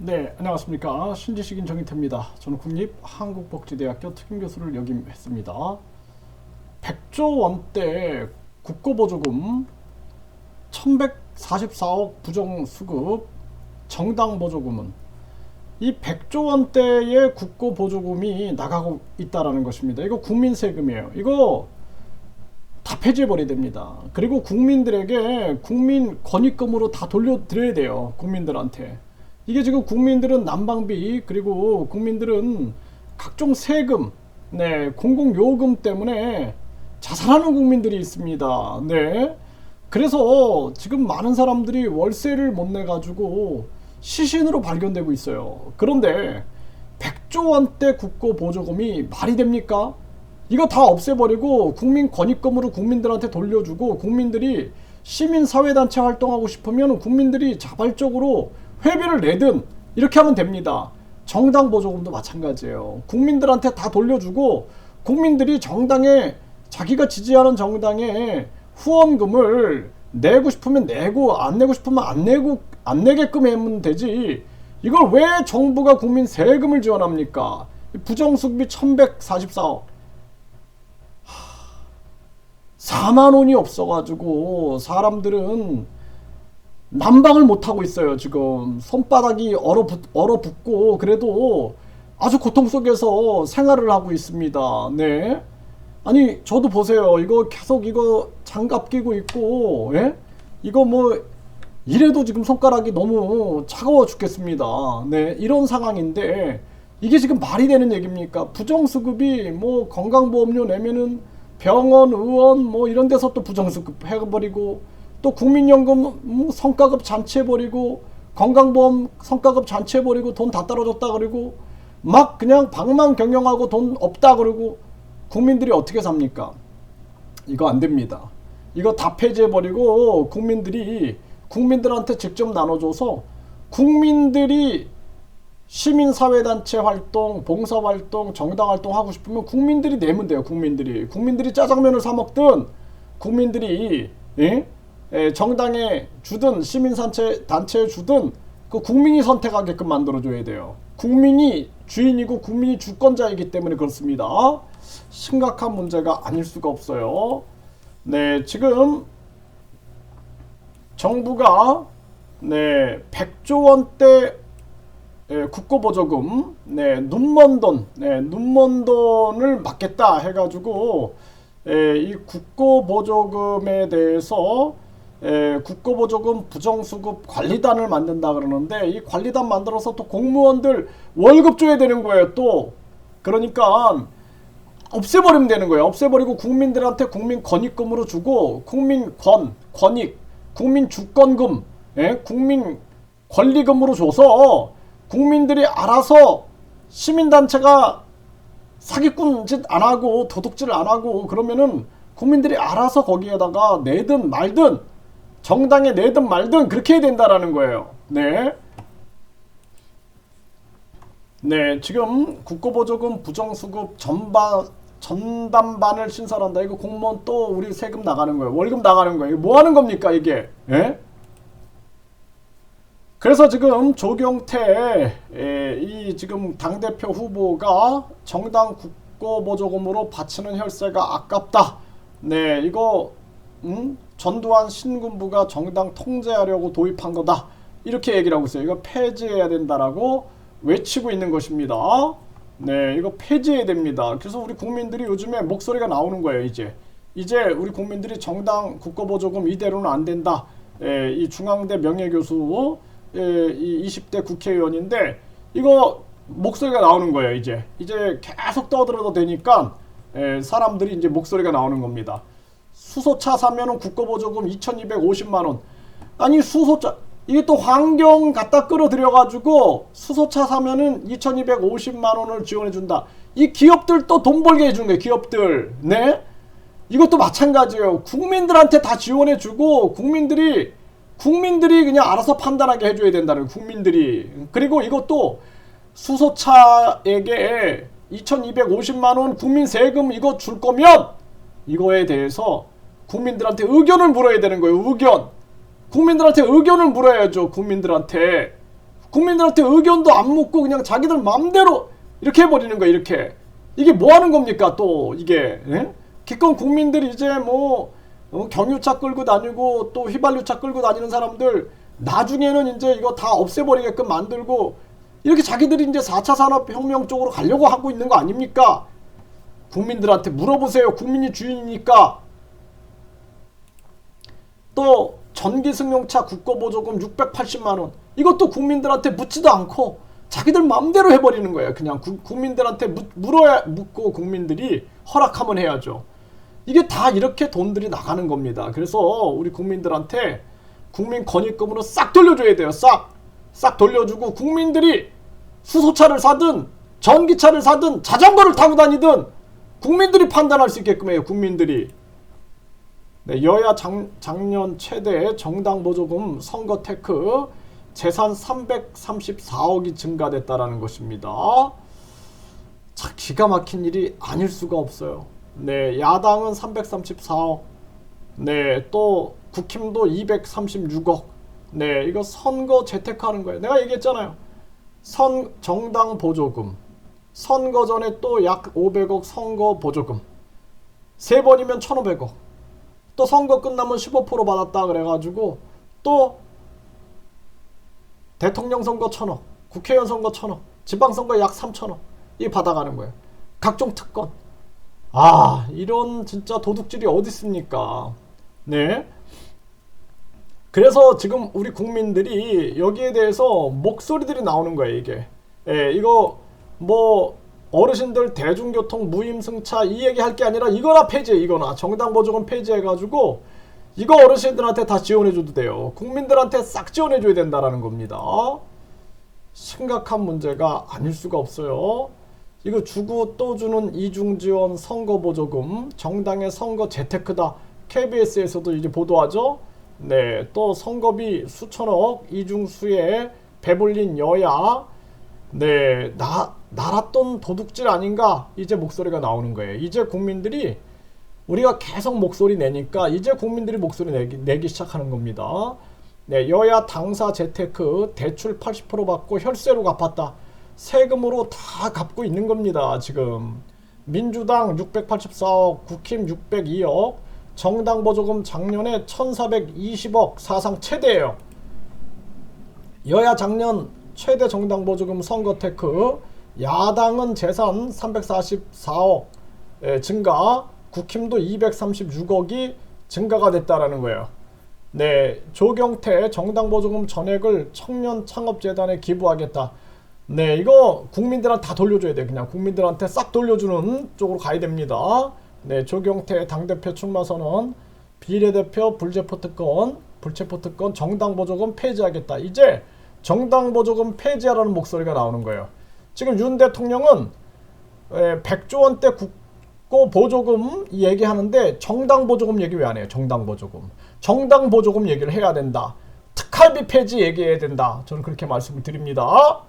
네, 안녕하십니까. 신지식인 정희태입니다. 저는 국립한국복지대학교 특임교수를 역임했습니다. 100조 원대 국고보조금, 1144억 부정수급, 정당보조금은 이 100조 원대의 국고보조금이 나가고 있다라는 것입니다. 이거 국민 세금이에요. 이거 다 폐지해버려야 됩니다. 그리고 국민들에게 국민 권익금으로 다 돌려드려야 돼요. 국민들한테. 이게 지금 국민들은 난방비 그리고 국민들은 각종 세금, 네 공공요금 때문에 자살하는 국민들이 있습니다. 네. 그래서 지금 많은 사람들이 월세를 못 내 가지고 시신으로 발견되고 있어요. 그런데 100조 원대 국고 보조금이 말이 됩니까? 이거 다 없애버리고 국민 권익금으로 국민들한테 돌려주고 국민들이 시민사회단체 활동하고 싶으면 국민들이 자발적으로 회비를 내든 이렇게 하면 됩니다. 정당 보조금도 마찬가지예요. 국민들한테 다 돌려주고 국민들이 정당에 자기가 지지하는 정당에 후원금을 내고 싶으면 내고 안 내고 싶으면 안 내고 안 내게끔 하면 되지. 이걸 왜 정부가 국민 세금을 지원합니까? 부정수급이 1144억. 4만 원이 없어가지고 사람들은 난방을 못 하고 있어요 지금. 손바닥이 얼어붙, 얼어붙고 그래도 아주 고통 속에서 생활을 하고 있습니다. 네. 아니 저도 보세요. 이거 계속 이거 장갑 끼고 있고 예? 이거 뭐 이래도 지금 손가락이 너무 차가워 죽겠습니다. 네 이런 상황인데 이게 지금 말이 되는 얘기입니까? 부정수급이 뭐 건강보험료 내면은 병원 의원 뭐 이런 데서 또 부정수급 해버리고 또 국민연금 뭐 성과급 잔치해버리고 건강보험 성과급 잔치해버리고 돈 다 떨어졌다 그러고 막 그냥 방만 경영하고 돈 없다 그러고 국민들이 어떻게 삽니까? 이거 안 됩니다. 이거 다 폐지해버리고 국민들이 국민들한테 직접 나눠줘서 국민들이 시민사회단체 활동, 봉사활동, 정당활동 하고 싶으면 국민들이 내면 돼요. 국민들이. 국민들이 짜장면을 사 먹든 국민들이 예? 에, 정당에 주든 시민단체 단체에 주든 그 국민이 선택하게끔 만들어줘야 돼요. 국민이 주인이고 국민이 주권자이기 때문에 그렇습니다. 심각한 문제가 아닐 수가 없어요. 네, 지금 정부가 네, 100조 원대 예, 국고보조금, 네, 눈먼 돈, 네, 눈먼 돈을 받겠다 해가지고, 예, 이 국고보조금에 대해서, 예, 국고보조금 부정수급 관리단을 만든다 그러는데, 이 관리단 만들어서 또 공무원들 월급 줘야 되는 거예요, 또. 그러니까, 없애버리면 되는 거예요. 없애버리고 국민들한테 국민 권익금으로 주고, 국민 권, 권익, 국민 주권금, 예, 국민 권리금으로 줘서, 국민들이 알아서 시민단체가 사기꾼 짓 안 하고 도둑질 안 하고 그러면은 국민들이 알아서 거기에다가 내든 말든 정당에 내든 말든 그렇게 해야 된다라는 거예요. 네. 네, 지금 국고보조금 부정수급 전반 전담반을 신설한다. 이거 공무원 또 우리 세금 나가는 거예요. 월급 나가는 거예요. 이거 뭐 하는 겁니까 이게? 예? 그래서 지금 조경태 이 지금 당 대표 후보가 정당 국고보조금으로 바치는 혈세가 아깝다. 네, 이거 음? 전두환 신군부가 정당 통제하려고 도입한 거다. 이렇게 얘기를 하고 있어요. 이거 폐지해야 된다라고 외치고 있는 것입니다. 네, 이거 폐지해야 됩니다. 그래서 우리 국민들이 요즘에 목소리가 나오는 거예요. 이제 이제 우리 국민들이 정당 국고보조금 이대로는 안 된다. 예, 이 중앙대 명예교수 예, 이 20대 국회의원인데 이거 목소리가 나오는 거예요 이제 이제 계속 떠들어도 되니까 예, 사람들이 이제 목소리가 나오는 겁니다 수소차 사면은 국고보조금 2250만 원. 아니 수소차 이게 또 환경 갖다 끌어들여 가지고 수소차 사면은 2250만 원을 지원해 준다. 이 기업들 또 돈 벌게 해주는 거예요 기업들. 네? 이것도 마찬가지예요. 국민들한테 다 지원해 주고 국민들이 국민들이 그냥 알아서 판단하게 해줘야 된다는 국민들이. 그리고 이것도 수소차에게 2250만 원 국민 세금 이거 줄 거면 이거에 대해서 국민들한테 의견을 물어야 되는 거예요 의견 국민들한테 의견을 물어야죠 국민들한테 국민들한테 의견도 안 묻고 그냥 자기들 마음대로 이렇게 해버리는 거야 이렇게 이게 뭐 하는 겁니까 또 이게 예? 기껏 국민들이 이제 뭐 어, 경유차 끌고 다니고 또 휘발유차 끌고 다니는 사람들 나중에는 이제 이거 다 없애버리게끔 만들고 이렇게 자기들이 이제 4차 산업혁명 쪽으로 가려고 하고 있는 거 아닙니까? 국민들한테 물어보세요. 국민이 주인이니까. 또 전기 승용차 국고보조금 680만 원. 이것도 국민들한테 묻지도 않고 자기들 마음대로 해버리는 거예요. 그냥 구- 국민들한테 묻, 물어야 묻고 국민들이 허락하면 해야죠. 이게 다 이렇게 돈들이 나가는 겁니다. 그래서 우리 국민들한테 국민 건의금으로 싹 돌려줘야 돼요. 싹. 싹 돌려주고 국민들이 수소차를 사든 전기차를 사든 자전거를 타고 다니든 국민들이 판단할 수 있게끔 해요. 국민들이. 네, 여야 장, 작년 최대 정당 보조금 선거 테크 재산 334억이 증가됐다라는 것입니다. 자, 기가 막힌 일이 아닐 수가 없어요. 네, 야당은 334억. 네, 또 국힘도 236억. 네, 이거 선거 재테크하는 거예요. 내가 얘기했잖아요. 선 정당 보조금. 선거 전에 또 약 500억 선거 보조금. 세 번이면 1,500억. 또 선거 끝나면 15% 받았다 그래가지고 또 대통령 선거 1,000억, 국회의원 선거 1,000억, 지방선거 약 3,000억 이 받아가는 거예요. 각종 특권. 아 이런 진짜 도둑질이 어디 있습니까? 네. 그래서 지금 우리 국민들이 여기에 대해서 목소리들이 나오는 거예요 이게. 예, 이거 뭐 어르신들 대중교통 무임승차 이 얘기 할 게 아니라 이거나 폐지해 이거나 정당 보조금 폐지해가지고 이거 어르신들한테 다 지원해줘도 돼요. 국민들한테 싹 지원해줘야 된다라는 겁니다. 심각한 문제가 아닐 수가 없어요. 이거 주고 또 주는 이중 지원 선거 보조금 정당의 선거 재테크다. KBS에서도 이제 보도하죠. 네, 또 선거비 수천억 이중수에 배불린 여야. 네, 나 나랏돈 도둑질 아닌가? 이제 목소리가 나오는 거예요. 이제 국민들이 우리가 계속 목소리 내니까 이제 국민들이 목소리 내기, 내기 시작하는 겁니다. 네, 여야 당사 재테크 대출 80% 받고 혈세로 갚았다. 세금으로 다 갚고 있는 겁니다. 지금 민주당 684억, 국힘 602억, 정당 보조금 작년에 1,420억 사상 최대예요. 여야 작년 최대 정당 보조금 선거 테크, 야당은 재산 344억 예, 증가, 국힘도 236억이 증가가 됐다라는 거예요. 네, 조경태 정당 보조금 전액을 청년 창업 재단에 기부하겠다. 네, 이거 국민들한테 다 돌려줘야 돼. 그냥 국민들한테 싹 돌려주는 쪽으로 가야 됩니다. 네, 조경태 당대표 출마 선언, 비례대표 불체포 특권, 불체포 특권, 정당 보조금 폐지하겠다. 이제 정당 보조금 폐지하라는 목소리가 나오는 거예요. 지금 윤 대통령은 에, 100조 원대 국고 보조금 얘기하는데 정당 보조금 얘기 왜 안 해요? 정당 보조금. 정당 보조금 얘기를 해야 된다. 특활비 폐지 얘기해야 된다. 저는 그렇게 말씀을 드립니다.